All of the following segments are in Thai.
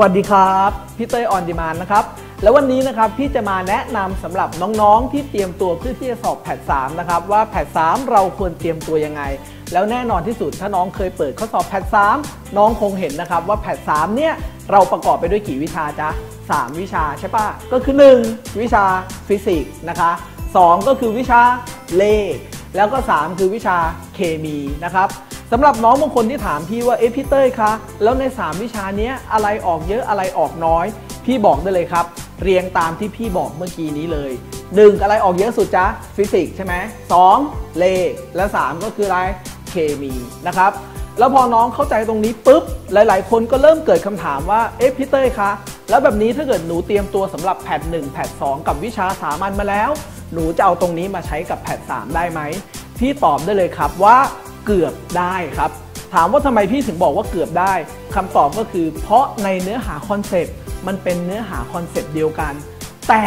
สวัสดีครับพี่เต้ยออนดีมานนะครับแล้ววันนี้นะครับพี่จะมาแนะนำสำหรับน้องๆ ที่เตรียมตัวเพื่อที่จะสอบแพท3นะครับว่าแพท3เราควรเตรียมตัวยังไง แล้วแน่นอนที่สุดถ้าน้องเคยเปิดข้อสอบแพท3น้องคงเห็นนะครับว่าแพท3เนี่ยเราประกอบไปด้วยกี่วิชาจ๊ะ3 วิชาใช่ปะก็คือ 1 วิชาฟิสิกส์นะคะ2ก็คือวิชาเลข แล้วก็ 3 คือวิชาเคมีนะครับ สำหรับน้องบางคนที่ถามพี่ว่าเอ๊ะพี่เต้ยคะแล้วใน 3 วิชานี้อะไรออกเยอะอะไรออกน้อย พี่บอกได้เลยครับ เรียงตามที่พี่บอกเมื่อกี้นี้เลย 1 อะไรออกเยอะสุดจ๊ะฟิสิกส์ใช่ไหมสองเลขและ 3 ก็คืออะไรเคมีนะครับแล้วพอน้องเข้าใจตรงนี้ปุ๊บ หลาย ๆ คนก็เริ่มเกิดคำถามว่า เอ๊ะพี่เต้ยคะ แล้วแบบนี้ถ้าเกิดหนูเตรียมตัวสำหรับแพท1แพท2กับวิชาสามัญมาแล้ว หนูจะเอาตรงนี้มาใช้กับแพท3ได้ไหม พี่ตอบได้เลยครับว่า เกือบได้ครับ ถามว่าทำไมพี่ถึงบอกว่าเกือบได้คำตอบก็คือ เพราะในเนื้อหาคอนเซปต์มันเป็นเนื้อหาคอนเซปต์เดียวกัน แต่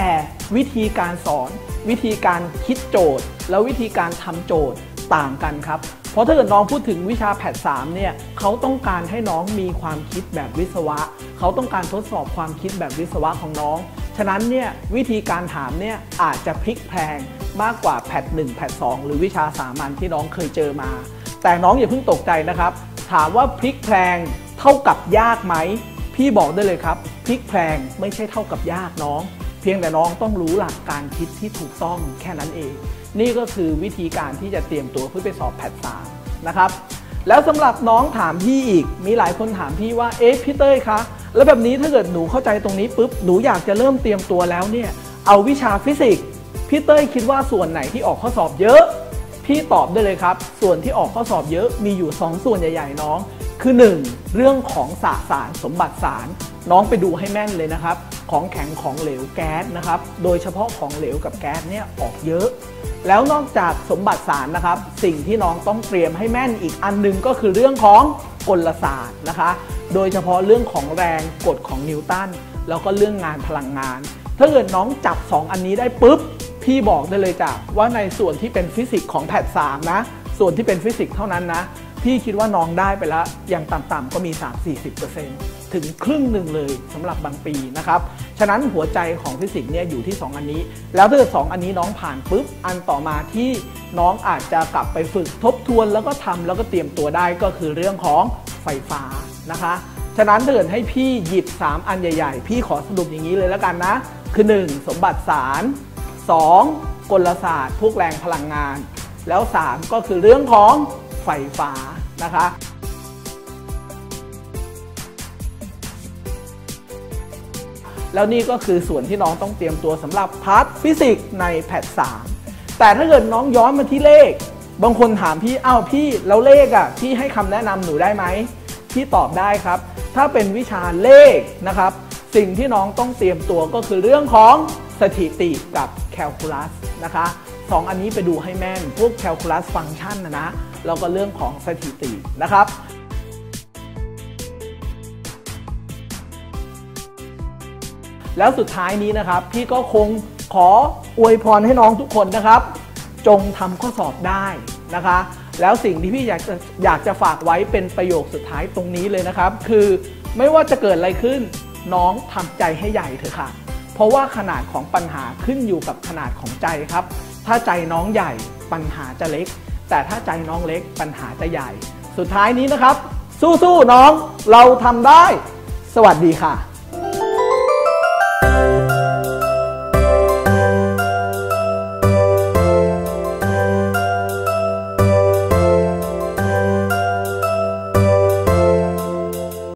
วิธีการสอน วิธีการคิดโจทย์ แล้ววิธีการทำโจทย์ต่างกันครับ เพราะถ้าเกิดน้องพูดถึงวิชาแพท3เนี่ยเขาต้องการให้น้องมีความคิดแบบวิศวะ เขาต้องการทดสอบความคิดแบบวิศวะของน้อง ฉะนั้นเนี่ยวิธีการถามเนี่ยอาจจะพลิกแพลงมากกว่าแพท1แพท2หรือวิชาสามัญที่น้องเคยเจอมา แต่น้องอย่าเพิ่งตกใจนะครับ ถามว่าพลิกแพลงเท่ากับยากไหม พี่บอกได้เลยครับพลิกแพลงไม่ใช่เท่ากับยากน้อง เพียงแต่น้องต้องรู้หลักการคิดที่ถูกต้องแค่นั้นเอง นี่ก็คือวิธีการที่จะเตรียมตัวเพื่อไปสอบแพทสามนะครับแล้วสำหรับน้องถามพี่อีก มีหลายคนถามพี่ว่าเอ๊ะพี่เต้ยคะแล้วแบบนี้ถ้าเกิดหนูเข้าใจตรงนี้ปุ๊บหนูอยากจะเริ่มเตรียมตัวแล้วเนี่ยเอาวิชาฟิสิกส์พี่เต้ยคิดว่าส่วนไหนที่ออกข้อสอบเยอะ พี่ตอบได้เลยครับ ส่วนที่ออกข้อสอบเยอะมีอยู่ 2 ส่วนใหญ่ ๆ น้อง คือ 1. เรื่องของสสารสมบัติสาร น้องไปดูให้แม่นเลยนะครับ ของแข็งของเหลวแก๊สนะครับ โดยเฉพาะของเหลวกับแก๊สเนี่ยออกเยอะ แล้วนอกจากสมบัติสารนะครับ สิ่งที่น้องต้องเตรียมให้แม่นอีกอันหนึงก็คือเรื่องของกลศาสตร์นะคะ โดยเฉพาะเรื่องของแรงกฎของนิวตันแล้วก็เรื่องงานพลังงาน ถ้าเกิดน้องจับ 2 อันนี้ได้ปุ๊บ พี่บอกได้เลยจ้ะว่าในส่วนที่เป็นฟิสิกส์ของแพท3นะ ส่วนที่เป็นฟิสิกส์เท่านั้นนะ พี่คิดว่าน้องได้ไปแล้วอย่างต่ำๆก็มี 3-40%ถึงครึ่งหนึ่งเลยสำหรับบางปีนะครับ ฉะนั้นหัวใจของฟิสิกส์เนี่ยอยู่ที่ 2 อันนี้ แล้วถ้าเกิด2อันนี้น้องผ่านปุ๊บ อันต่อมาที่น้องอาจจะกลับไปฝึกทบทวนแล้วก็ทำแล้วก็เตรียมตัวได้ก็คือเรื่องของไฟฟ้านะคะฉะนั้นเกิดให้พี่หยิบ 3 อันใหญ่ ๆ พี่ขอสรุปอย่างนี้เลยแล้วกันนะ คือ 1 สมบัติสาร 2. กลศาสตร์ พวกแรงพลังงาน แล้ว 3 ก็คือเรื่องของไฟฟ้านะคะแล้วนี่ก็คือส่วนที่น้องต้องเตรียมตัวสำหรับพาร์ทฟิสิกส์ในแพท 3 แต่ถ้าเกิดน้องย้อนมาที่เลข บางคนถามพี่อ้าวพี่แล้วเลขอะพี่ให้คำแนะนำหนูได้ไหมพี่ตอบได้ครับ ถ้าเป็นวิชาเลขนะครับ สิ่งที่น้องต้องเตรียมตัวก็คือเรื่องของ สถิติกับแคลคูลัสนะคะสองอันนี้ไปดูให้แม่น พวกแคลคูลัสฟังก์ชันนะนะแล้วก็เรื่องของสถิตินะครับแล้วสุดท้ายนี้นะครับ พี่ก็คงขออวยพรให้น้องทุกคนนะครับ จงทำข้อสอบได้นะคะ แล้วสิ่งที่พี่อยากจะอยากจะฝากไว้เป็นประโยคสุดท้ายตรงนี้เลยนะครับ คือไม่ว่าจะเกิดอะไรขึ้น น้องทำใจให้ใหญ่เถอะค่ะ ราะว่าขนาดของปัญหาขึ้นอยู่กับขนาดของใจครับ ถ้าใจน้องใหญ่ปัญหาจะเล็ก แต่ถ้าใจน้องเล็กปัญหาจะใหญ่ สุดท้ายนี้นะครับ สู้ๆน้องเราทำได้ สวัสดีค่ะ